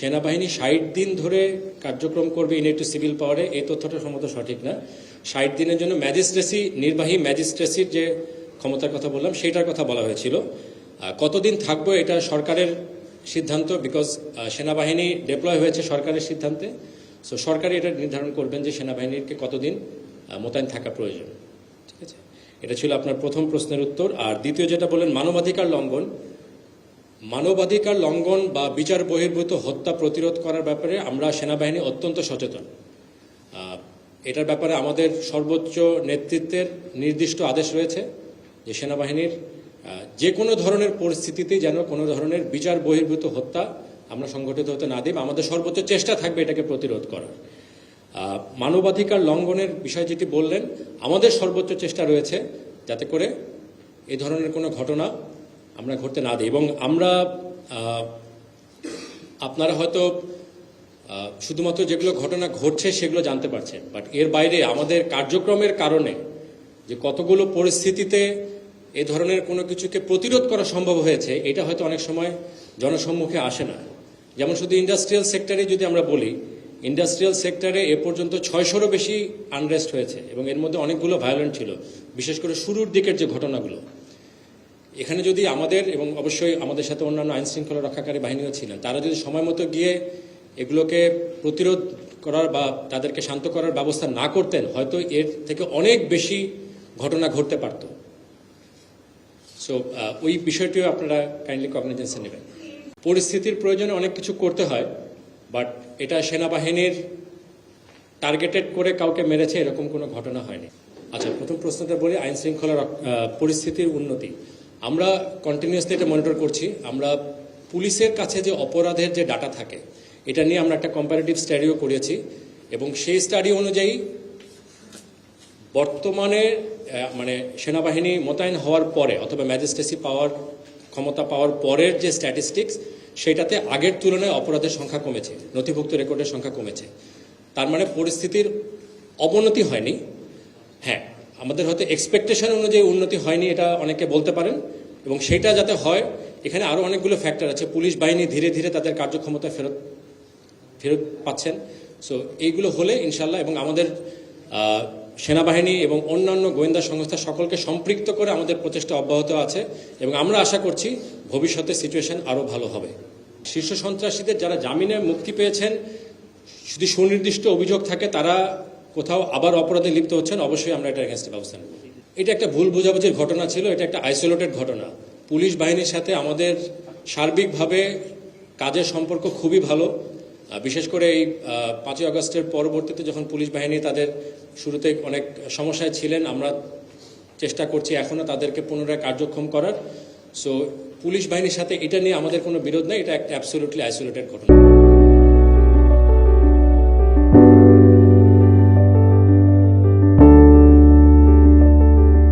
সেনাবাহিনী ষাট দিন ধরে কার্যক্রম করবে ইন টু সিভিল পাওয়ারে, এই তথ্যটা সম্ভবত সঠিক না। ষাট দিনের জন্য ম্যাজিস্ট্রেসি, নির্বাহী ম্যাজিস্ট্রেসির যে ক্ষমতার কথা বললাম সেটার কথা বলা হয়েছিল। কতদিন থাকব এটা সরকারের সিদ্ধান্ত বিকজ সেনাবাহিনী ডেপ্লয় হয়েছে সরকারের সিদ্ধান্তে। সো সরকারই এটা নির্ধারণ করবেন যে সেনাবাহিনীকে কতদিন মোতায়েন থাকা প্রয়োজন। ঠিক আছে? এটা ছিল আপনার প্রথম প্রশ্নের উত্তর। আর দ্বিতীয় যেটা বললেন, মানবাধিকার লঙ্ঘন। মানবাধিকার লঙ্ঘন বা বিচার বহির্ভূত হত্যা প্রতিরোধ করার ব্যাপারে আমরা সেনাবাহিনী অত্যন্ত সচেতন। এটার ব্যাপারে আমাদের সর্বোচ্চ নেতৃত্বের নির্দিষ্ট আদেশ রয়েছে যে সেনাবাহিনীর যে কোনো ধরনের পরিস্থিতিতে যেন কোনো ধরনের বিচার বহির্ভূত হত্যা আমরা সংগঠিত হতে না দিই আমাদের সর্বোচ্চ চেষ্টা থাকবে এটাকে প্রতিরোধ করার। মানবাধিকার লঙ্ঘনের বিষয় যেটি বললেন, আমাদের সর্বোচ্চ চেষ্টা রয়েছে যাতে করে এ ধরনের কোনো ঘটনা আমরা ঘটতে না দিই। এবং আমরা আপনারা হয়তো শুধুমাত্র যেগুলো ঘটনা ঘটছে সেগুলো জানতে পারছেন। বাট এর বাইরে আমাদের কার্যক্রমের কারণে যে কতগুলো পরিস্থিতিতে এ ধরনের কোনো কিছুকে প্রতিরোধ করা সম্ভব হয়েছে, এটা হয়তো অনেক সময় জনসম্মুখে আসে না। যেমন শুধু ইন্ডাস্ট্রিয়াল সেক্টরে যদি আমরা বলি ইন্ডাস্ট্রিয়াল সেক্টরে এ পর্যন্ত ছয়শোরও বেশি আনরেস্ট হয়েছে এবং এর মধ্যে অনেকগুলো ভায়োলেন্ট ছিল। বিশেষ করে শুরুর দিকের যে ঘটনাগুলো এখানে যদি আমাদের এবং অবশ্যই আমাদের সাথে অন্যান্য আইন শৃঙ্খলা রক্ষাকারী বাহিনীও ছিলেন, তারা যদি সময় মতো গিয়ে এগুলোকে প্রতিরোধ করার বা তাদেরকে শান্ত করার ব্যবস্থা না করতেন, হয়তো এর থেকে অনেক বেশি ঘটনা ঘটতে পারত। সো ওই বিষয়টিও আপনারা কাইন্ডলি কগনিজেন্সে নেবেন। পরিস্থিতির প্রয়োজনে অনেক কিছু করতে হয় বাট এটা সেনাবাহিনীর টার্গেটেড করে কাউকে মেরেছে এরকম কোনো ঘটনা হয়নি। আচ্ছা প্রথম প্রশ্নটা বলি আইন শৃঙ্খলা পরিস্থিতির উন্নতি। আমরা কন্টিনিউয়াসলি এটা মনিটর করছি। আমরা পুলিশের কাছে যে অপরাধের যে ডাটা থাকে, এটা নিয়ে আমরা একটা কম্পারেটিভ স্টাডিও করেছি এবং সেই স্টাডি অনুযায়ী বর্তমানে মানে সেনাবাহিনী মোতায়েন হওয়ার পরে অথবা ম্যাজিস্ট্রেসি পাওয়ার, ক্ষমতা পাওয়ার পরের যে স্ট্যাটিস্টিক্স সেটাতে আগের তুলনায় অপরাধের সংখ্যা কমেছে, নথিভুক্ত রেকর্ডের সংখ্যা কমেছে। তার মানে পরিস্থিতির অবনতি হয়নি। হ্যাঁ আমাদের হয়তো এক্সপেকটেশন অনুযায়ী উন্নতি হয়নি, এটা অনেকে বলতে পারেন। এবং সেটা যাতে হয়, এখানে আরও অনেকগুলো ফ্যাক্টর আছে। পুলিশ বাহিনী ধীরে ধীরে তাদের কার্যক্ষমতা ফেরত ফেরত পাচ্ছেন। সো এইগুলো হলে ইনশাল্লাহ এবং আমাদের সেনাবাহিনী এবং অন্যান্য গোয়েন্দা সংস্থা সকলকে সম্পৃক্ত করে আমাদের প্রচেষ্টা অব্যাহত আছে এবং আমরা আশা করছি ভবিষ্যতে সিচুয়েশন আরও ভালো হবে। শীর্ষ সন্ত্রাসীদের যারা জামিনে মুক্তি পেয়েছেন, যদি সুনির্দিষ্ট অভিযোগ থাকে, তারা কোথাও আবার অপরাধে লিপ্ত হচ্ছেন, অবশ্যই আমরা এটা এগেনস্টে ব্যবস্থা নেব। এটা একটা ভুল বোঝাবুঝির ঘটনা ছিল, এটা একটা আইসোলেটেড ঘটনা। পুলিশ বাহিনীর সাথে আমাদের সার্বিকভাবে কাজের সম্পর্ক খুবই ভালো। বিশেষ করে এই পাঁচই আগস্টের পরবর্তীতে যখন পুলিশ বাহিনী তাদের শুরুতে অনেক সমস্যায় ছিলেন, আমরা চেষ্টা করছি এখনও তাদেরকে পুনরায় কার্যক্ষম করার। সো পুলিশ বাহিনীর সাথে এটা নিয়ে আমাদের কোনো বিরোধ নেই, এটা একটা অ্যাবসোলুটলি আইসোলেটেড ঘটনা।